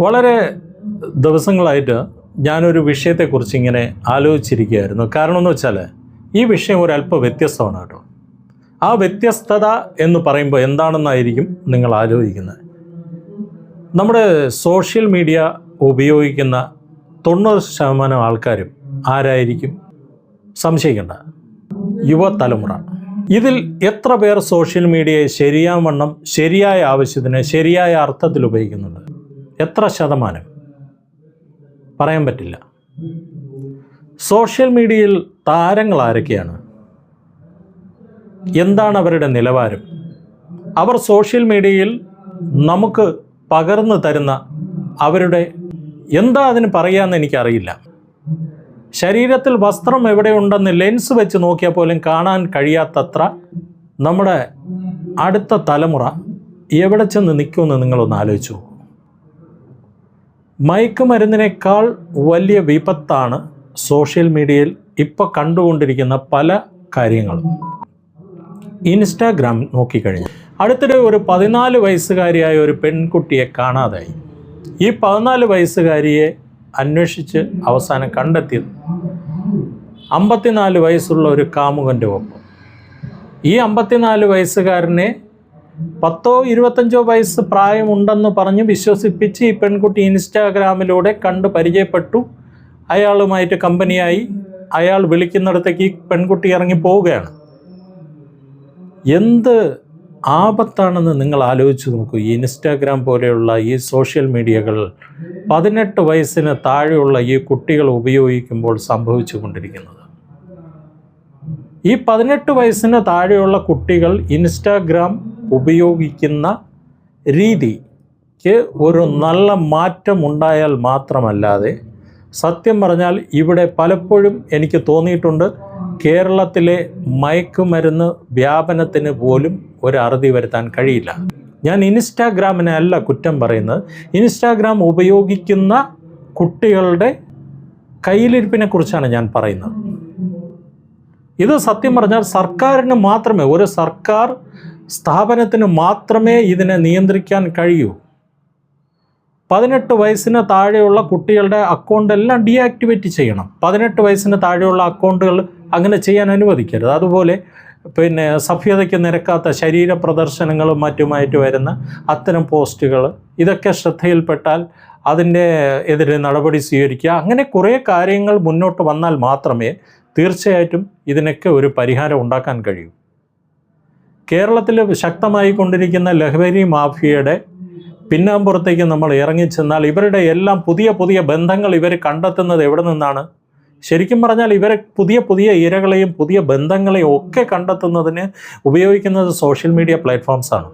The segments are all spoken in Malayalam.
വളരെ ദിവസങ്ങളായിട്ട് ഞാനൊരു വിഷയത്തെക്കുറിച്ച് ഇങ്ങനെ ആലോചിച്ചിരിക്കുകയായിരുന്നു. കാരണം എന്ന് വെച്ചാൽ ഈ വിഷയം ഒരല്പം വ്യത്യസ്തമാണ് കേട്ടോ. ആ വ്യത്യസ്തത എന്ന് പറയുമ്പോൾ എന്താണെന്നായിരിക്കും നിങ്ങൾ ആലോചിക്കുന്നത്? നമ്മുടെ സോഷ്യൽ മീഡിയ ഉപയോഗിക്കുന്ന തൊണ്ണൂറ് ശതമാനം ആൾക്കാരും ആരായിരിക്കും? സംശയിക്കേണ്ട. യുവതലമുറ. ഇതിൽ എത്ര പേർ സോഷ്യൽ മീഡിയയെ ശരിയാവണ്ണം ശരിയായ ആവശ്യത്തിന് ശരിയായ അർത്ഥത്തിൽ ഉപയോഗിക്കുന്നുണ്ട്? എത്ര ശതമാനം? പറയാൻ പറ്റില്ല. സോഷ്യൽ മീഡിയയിൽ താരങ്ങൾ ആരൊക്കെയാണ്? എന്താണ് അവരുടെ നിലവാരം? അവർ സോഷ്യൽ മീഡിയയിൽ നമുക്ക് പകർന്നു തരുന്ന അവരുടെ എന്താ അതിന് പറയാമെന്ന് എനിക്കറിയില്ല. ശരീരത്തിൽ വസ്ത്രം എവിടെയുണ്ടെന്ന് ലെൻസ് വെച്ച് നോക്കിയാൽ പോലും കാണാൻ കഴിയാത്തത്ര നമ്മുടെ അടുത്ത തലമുറ എവിടെ ചെന്ന് നിൽക്കുമെന്ന് നിങ്ങളൊന്ന് ആലോചിച്ചു. മയക്കുമരുന്നിനേക്കാൾ വലിയ വിപത്താണ് സോഷ്യൽ മീഡിയയിൽ ഇപ്പോൾ കണ്ടുകൊണ്ടിരിക്കുന്ന പല കാര്യങ്ങളും. ഇൻസ്റ്റാഗ്രാം നോക്കിക്കഴിഞ്ഞു. അടുത്തിടെ ഒരു പതിനാല് വയസ്സുകാരിയായ ഒരു പെൺകുട്ടിയെ കാണാതായി. ഈ പതിനാല് വയസ്സുകാരിയെ അന്വേഷിച്ച് അവസാനം കണ്ടെത്തിയത് അമ്പത്തിനാല് വയസ്സുള്ള ഒരു കാമുകന്റെ ഒപ്പം. ഈ അമ്പത്തിനാല് വയസ്സുകാരനെ പത്തോ ഇരുപത്തഞ്ചോ വയസ്സ് പ്രായമുണ്ടെന്ന് പറഞ്ഞ് വിശ്വസിപ്പിച്ച് ഈ പെൺകുട്ടി ഇൻസ്റ്റാഗ്രാമിലൂടെ കണ്ട് പരിചയപ്പെട്ടു. അയാളുമായിട്ട് കമ്പനിയായി അയാൾ വിളിക്കുന്നിടത്തേക്ക് ഈ പെൺകുട്ടി ഇറങ്ങി പോവുകയാണ്. എന്ത് ആപത്താണെന്ന് നിങ്ങൾ ആലോചിച്ച് നോക്കൂ. ഈ ഇൻസ്റ്റാഗ്രാം പോലെയുള്ള ഈ സോഷ്യൽ മീഡിയകൾ പതിനെട്ട് വയസ്സിന് താഴെയുള്ള ഈ കുട്ടികൾ ഉപയോഗിക്കുമ്പോൾ സംഭവിച്ചു കൊണ്ടിരിക്കുന്നത്. ഈ പതിനെട്ട് വയസ്സിന് താഴെയുള്ള കുട്ടികൾ ഇൻസ്റ്റാഗ്രാം ഉപയോഗിക്കുന്ന രീതിക്ക് ഒരു നല്ല മാറ്റം ഉണ്ടായാൽ മാത്രമല്ലാതെ സത്യം പറഞ്ഞാൽ ഇവിടെ പലപ്പോഴും എനിക്ക് തോന്നിയിട്ടുണ്ട് കേരളത്തിലെ മയക്കുമരുന്ന് വ്യാപനത്തിന് പോലും ഒരു വരുത്താൻ കഴിയില്ല. ഞാൻ ഇൻസ്റ്റാഗ്രാമിനെ അല്ല കുറ്റം പറയുന്നത്. ഇൻസ്റ്റാഗ്രാം ഉപയോഗിക്കുന്ന കുട്ടികളുടെ കയ്യിലിരിപ്പിനെ കുറിച്ചാണ് ഞാൻ പറയുന്നത്. ഇത് സത്യം പറഞ്ഞാൽ സർക്കാരിന് മാത്രമേ ഒരു സർക്കാർ സ്ഥാപനത്തിന് മാത്രമേ ഇതിനെ നിയന്ത്രിക്കാൻ കഴിയൂ. പതിനെട്ട് വയസ്സിന് താഴെയുള്ള കുട്ടികളുടെ അക്കൗണ്ട് എല്ലാം ഡീആക്ടിവേറ്റ് ചെയ്യണം. പതിനെട്ട് വയസ്സിന് താഴെയുള്ള അക്കൗണ്ടുകൾ അങ്ങനെ ചെയ്യാൻ അനുവദിക്കരുത്. അതുപോലെ പിന്നെ സഭ്യതയ്ക്ക് നിരക്കാത്ത ശരീര പ്രദർശനങ്ങളും മറ്റുമായിട്ട് വരുന്ന അത്തരം പോസ്റ്റുകൾ ഇതൊക്കെ ശ്രദ്ധയിൽപ്പെട്ടാൽ അതിന്റെ എതിരെ നടപടി സ്വീകരിക്കുക. അങ്ങനെ കുറേ കാര്യങ്ങൾ മുന്നോട്ട് വന്നാൽ മാത്രമേ തീർച്ചയായിട്ടും ഇതിനൊക്കെ ഒരു പരിഹാരം ഉണ്ടാക്കാൻ കഴിയൂ. കേരളത്തിൽ ശക്തമായി കൊണ്ടിരിക്കുന്ന ലഹരി മാഫിയയുടെ പിന്നാമ്പുറത്തേക്ക് നമ്മൾ ഇറങ്ങിച്ചെന്നാൽ ഇവരുടെ എല്ലാം പുതിയ പുതിയ ബന്ധങ്ങൾ ഇവർ കണ്ടെത്തുന്നത് എവിടെ നിന്നാണ്? ശരിക്കും പറഞ്ഞാൽ ഇവരെ പുതിയ പുതിയ ഇരകളെയും പുതിയ ബന്ധങ്ങളെയും ഒക്കെ കണ്ടെത്തുന്നതിന് ഉപയോഗിക്കുന്നത് സോഷ്യൽ മീഡിയ പ്ലാറ്റ്ഫോംസാണ്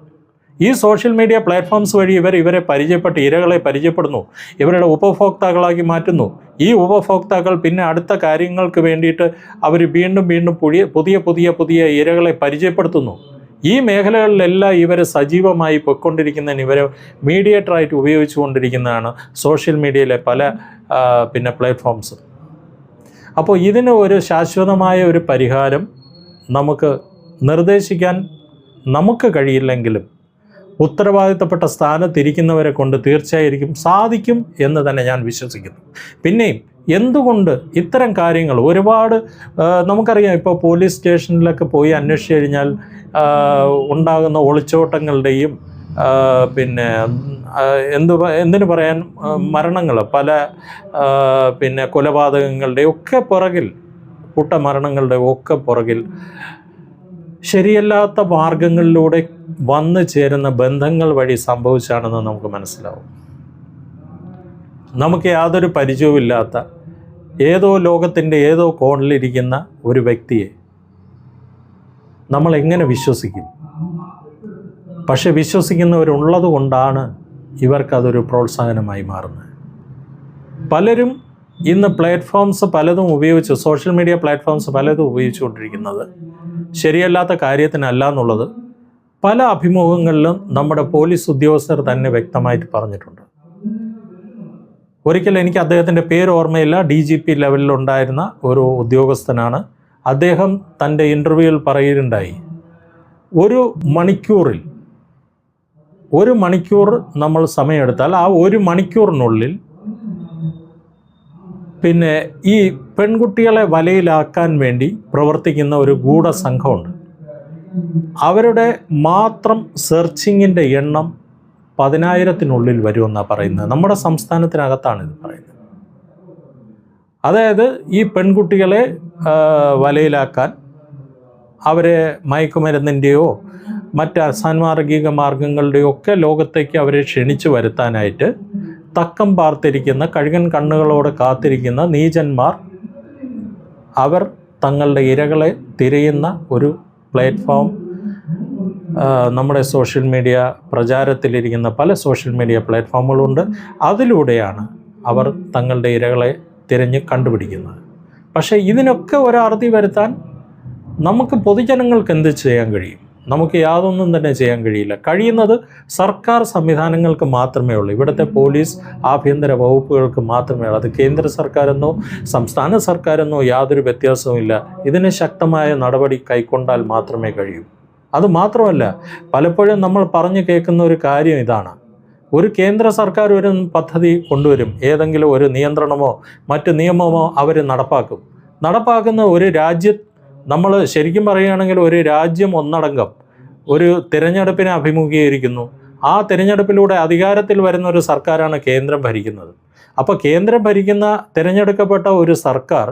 ഈ സോഷ്യൽ മീഡിയ പ്ലാറ്റ്ഫോംസ് വഴി ഇവർ ഇവരെ പരിചയപ്പെട്ട് ഇരകളെ പരിചയപ്പെടുന്നു ഇവരുടെ ഉപഭോക്താക്കളാക്കി മാറ്റുന്നു. ഈ ഉപഭോക്താക്കൾ പിന്നെ അടുത്ത കാര്യങ്ങൾക്ക് വേണ്ടിയിട്ട് അവർ വീണ്ടും വീണ്ടും പുതിയ പുതിയ പുതിയ ഇരകളെ പരിചയപ്പെടുത്തുന്നു. ഈ മേഖലകളിലെല്ലാം ഇവർ സജീവമായി പൊയ്ക്കൊണ്ടിരിക്കുന്നതിന് ഇവർ മീഡിയേറ്ററായിട്ട് ഉപയോഗിച്ചുകൊണ്ടിരിക്കുന്നതാണ് സോഷ്യൽ മീഡിയയിലെ പല പിന്നെ പ്ലാറ്റ്ഫോംസ് അപ്പോൾ ഇതിന് ഒരു ശാശ്വതമായ ഒരു പരിഹാരം നമുക്ക് നിർദ്ദേശിക്കാൻ നമുക്ക് കഴിയില്ലെങ്കിലും ഉത്തരവാദിത്തപ്പെട്ട സ്ഥാനത്തിരിക്കുന്നവരെ കൊണ്ട് തീർച്ചയായിരിക്കും സാധിക്കും എന്ന് തന്നെ ഞാൻ വിശ്വസിക്കുന്നു. പിന്നെയും എന്തുകൊണ്ട് ഇത്തരം കാര്യങ്ങൾ ഒരുപാട് നമുക്കറിയാം ഇപ്പോൾ പോലീസ് സ്റ്റേഷനിലൊക്കെ പോയി അന്വേഷിച്ച് കഴിഞ്ഞാൽ ഉണ്ടാകുന്ന ഒളിച്ചോട്ടങ്ങളുടെയും പിന്നെ എന്തു എന്തിനു പറയാൻ മരണങ്ങൾ പല പിന്നെ കൊലപാതകങ്ങളുടെ ഒക്കെ പുറകിൽ കൂട്ടമരണങ്ങളുടെ ഒക്കെ പുറകിൽ ശരിയല്ലാത്ത മാർഗങ്ങളിലൂടെ വന്നു ചേരുന്ന ബന്ധങ്ങൾ വഴി സംഭവിച്ചാണെന്ന് നമുക്ക് മനസ്സിലാവും. നമുക്ക് യാതൊരു പരിചയവുമില്ലാത്ത ഏതോ ലോകത്തിന്റെ ഏതോ കോണിലിരിക്കുന്ന ഒരു വ്യക്തിയെ നമ്മൾ എങ്ങനെ വിശ്വസിക്കും? പക്ഷെ വിശ്വസിക്കുന്നവരുള്ളത് കൊണ്ടാണ് ഇവർക്കതൊരു പ്രോത്സാഹനമായി മാറുന്നത്. പലരും ഇന്ന് പ്ലാറ്റ്ഫോംസ് പലതും ഉപയോഗിച്ച് സോഷ്യൽ മീഡിയ പ്ലാറ്റ്ഫോംസ് പലതും ഉപയോഗിച്ചുകൊണ്ടിരിക്കുന്നത് ശരിയല്ലാത്ത കാര്യത്തിനല്ല എന്നുള്ളത് പല അഭിമുഖങ്ങളിലും നമ്മുടെ പോലീസ് ഉദ്യോഗസ്ഥർ തന്നെ വ്യക്തമായിട്ട് പറഞ്ഞിട്ടുണ്ട്. ഒരിക്കലും എനിക്ക് അദ്ദേഹത്തിന്റെ പേര് ഓർമ്മയില്ല. ഡി ജി പി ലെവലിലുണ്ടായിരുന്ന ഒരു ഉദ്യോഗസ്ഥനാണ് അദ്ദേഹം തന്റെ ഇന്റർവ്യൂവിൽ പറയുകയുണ്ടായി. ഒരു മണിക്കൂറിൽ ഒരു മണിക്കൂർ നമ്മൾ സമയമെടുത്താൽ ആ ഒരു മണിക്കൂറിനുള്ളിൽ പിന്നെ ഈ പെൺകുട്ടികളെ വലയിലാക്കാൻ വേണ്ടി പ്രവർത്തിക്കുന്ന ഒരു ഗൂഢസംഘമുണ്ട്. അവരുടെ മാത്രം സെർച്ചിങ്ങിന്റെ എണ്ണം പതിനായിരത്തിനുള്ളിൽ വരുമെന്നാണ് പറയുന്നത്. നമ്മുടെ സംസ്ഥാനത്തിനകത്താണ് ഇത് പറയുന്നത്. അതായത് ഈ പെൺകുട്ടികളെ വലയിലാക്കാൻ അവരെ മയക്കുമരുന്നിന്റെയോ മറ്റ് അസാൻമാർഗിക മാർഗങ്ങളുടെയോ ഒക്കെ ലോകത്തേക്ക് അവരെ ക്ഷണിച്ചു വരുത്താനായിട്ട് തക്കം പാർത്തിരിക്കുന്ന കഴുകൻ കണ്ണുകളോടെ കാത്തിരിക്കുന്ന നീചന്മാർ അവർ തങ്ങളുടെ ഇരകളെ തിരയുന്ന ഒരു പ്ലാറ്റ്ഫോം നമ്മുടെ സോഷ്യൽ മീഡിയ പ്രചാരത്തിലിരിക്കുന്ന പല സോഷ്യൽ മീഡിയ പ്ലാറ്റ്ഫോമുകളുണ്ട്. അതിലൂടെയാണ് അവർ തങ്ങളുടെ ഇരകളെ തിരഞ്ഞ് കണ്ടുപിടിക്കുന്നത്. പക്ഷേ ഇതിനൊക്കെ ഒരറുതി വരുത്താൻ നമുക്ക് പൊതുജനങ്ങൾക്ക് എന്ത് ചെയ്യാൻ കഴിയും? നമുക്ക് യാതൊന്നും തന്നെ ചെയ്യാൻ കഴിയില്ല. കഴിയുന്നത് സർക്കാർ സംവിധാനങ്ങൾക്ക് മാത്രമേ ഉള്ളൂ. ഇവിടുത്തെ പോലീസ് ആഭ്യന്തര വകുപ്പുകൾക്ക് മാത്രമേ ഉള്ളൂ. അത് കേന്ദ്ര സർക്കാരെന്നോ സംസ്ഥാന സർക്കാരെന്നോ യാതൊരു വ്യത്യാസവുമില്ല ഇതിന് ശക്തമായ നടപടി കൈക്കൊണ്ടാൽ മാത്രമേ കഴിയൂ. അത് മാത്രമല്ല പലപ്പോഴും നമ്മൾ പറഞ്ഞു കേൾക്കുന്ന ഒരു കാര്യം ഇതാണ്. ഒരു കേന്ദ്ര സർക്കാർ ഒരു പദ്ധതി കൊണ്ടുവരും. ഏതെങ്കിലും ഒരു നിയന്ത്രണമോ മറ്റ് നിയമമോ അവർ നടപ്പാക്കും. നടപ്പാക്കുന്ന ഒരു രാജ്യ നമ്മൾ ശരിക്കും പറയുകയാണെങ്കിൽ ഒരു രാജ്യം ഒന്നടങ്കം ഒരു തിരഞ്ഞെടുപ്പിനെ അഭിമുഖീകരിക്കുന്നു. ആ തിരഞ്ഞെടുപ്പിലൂടെ അധികാരത്തിൽ വരുന്ന ഒരു സർക്കാരാണ് കേന്ദ്രം ഭരിക്കുന്നത്. അപ്പോൾ കേന്ദ്രം ഭരിക്കുന്ന തിരഞ്ഞെടുക്കപ്പെട്ട ഒരു സർക്കാർ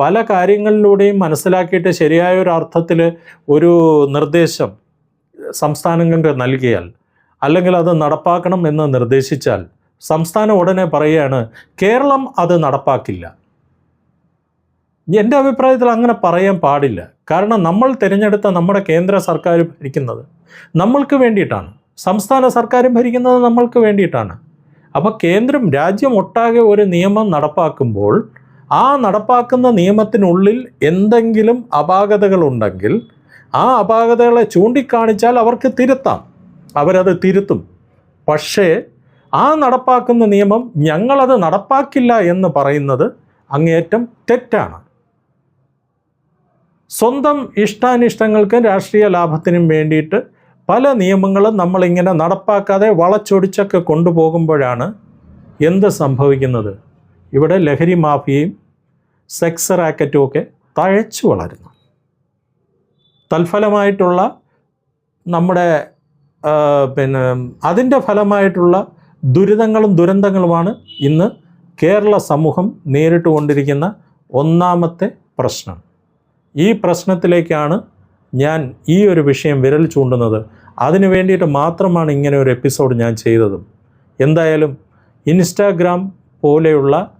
പല കാര്യങ്ങളിലൂടെയും മനസ്സിലാക്കിയിട്ട് ശരിയായ ഒരു അർത്ഥത്തിൽ ഒരു നിർദ്ദേശം സംസ്ഥാനങ്ങൾക്ക് നൽകിയാൽ അല്ലെങ്കിൽ അത് നടപ്പാക്കണം എന്ന് നിർദ്ദേശിച്ചാൽ സംസ്ഥാനം ഉടനെ പറയുകയാണ് കേരളം അത് നടപ്പാക്കില്ല. എന്റെ അഭിപ്രായത്തിൽ അങ്ങനെ പറയാൻ പാടില്ല. കാരണം നമ്മൾ തിരഞ്ഞെടുത്ത നമ്മുടെ കേന്ദ്ര സർക്കാർ ഭരിക്കുന്നത് നമ്മൾക്ക് വേണ്ടിയിട്ടാണ്. സംസ്ഥാന സർക്കാരും ഭരിക്കുന്നത് നമ്മൾക്ക് വേണ്ടിയിട്ടാണ്. അപ്പോൾ കേന്ദ്രം രാജ്യം ഒട്ടാകെ ഒരു നിയമം നടപ്പാക്കുമ്പോൾ ആ നടപ്പാക്കുന്ന നിയമത്തിനുള്ളിൽ എന്തെങ്കിലും അപാകതകളുണ്ടെങ്കിൽ ആ അപാകതകളെ ചൂണ്ടിക്കാണിച്ചാൽ അവർക്ക് തിരുത്താം. അവരത് തിരുത്തും. പക്ഷേ ആ നടപ്പാക്കുന്ന നിയമം ഞങ്ങളത് നടപ്പാക്കില്ല എന്ന് പറയുന്നത് അങ്ങേയറ്റം തെറ്റാണ്. സ്വന്തം ഇഷ്ടാനിഷ്ടങ്ങൾക്കും രാഷ്ട്രീയ ലാഭത്തിനും വേണ്ടിയിട്ട് പല നിയമങ്ങളും നമ്മളിങ്ങനെ നടപ്പാക്കാതെ വളച്ചൊടിച്ചൊക്കെ കൊണ്ടുപോകുമ്പോഴാണ് എന്ത് സംഭവിക്കുന്നത്? ഇവിടെ ലഹരി മാഫിയയും സെക്സ് റാക്കറ്റും ഒക്കെ തഴച്ചു വളരുന്നു. തൽഫലമായിട്ടുള്ള നമ്മുടെ പിന്നെ അതിന്റെ ഫലമായിട്ടുള്ള ദുരിതങ്ങളും ദുരന്തങ്ങളുമാണ് ഇന്ന് കേരള സമൂഹം നേരിട്ടുകൊണ്ടിരിക്കുന്ന ഒന്നാമത്തെ പ്രശ്നം. ഈ പ്രശ്നത്തിലേക്കാണ് ഞാൻ ഈ ഒരു വിഷയം വിരൽ ചൂണ്ടുന്നത്. അതിനു വേണ്ടിയിട്ട് മാത്രമാണ് ഇങ്ങനെ ഒരു എപ്പിസോഡ് ഞാൻ ചെയ്തതും. എന്തായാലും ഇൻസ്റ്റാഗ്രാം പോലെയുള്ള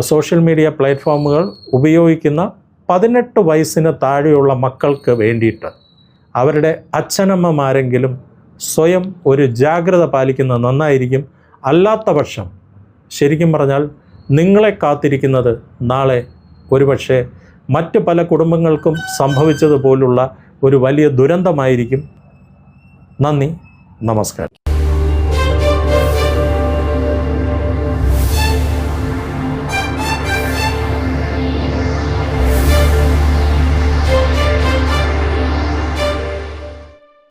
സോഷ്യൽ മീഡിയ പ്ലാറ്റ്ഫോമുകൾ ഉപയോഗിക്കുന്ന പതിനെട്ട് വയസ്സിന് താഴെയുള്ള മക്കൾക്ക് വേണ്ടിയിട്ട് അവരുടെ അച്ഛനമ്മമാരെങ്കിലും സ്വയം ഒരു ജാഗ്രത പാലിക്കുന്നത് നന്നായിരിക്കും. അല്ലാത്ത പക്ഷം ശരിക്കും പറഞ്ഞാൽ നിങ്ങളെ കാത്തിരിക്കുന്നത് നാളെ ഒരുപക്ഷെ മറ്റ് പല കുടുംബങ്ങൾക്കും സംഭവിച്ചതുപോലുള്ള ഒരു വലിയ ദുരന്തമായിരിക്കും. നന്ദി. നമസ്കാരം.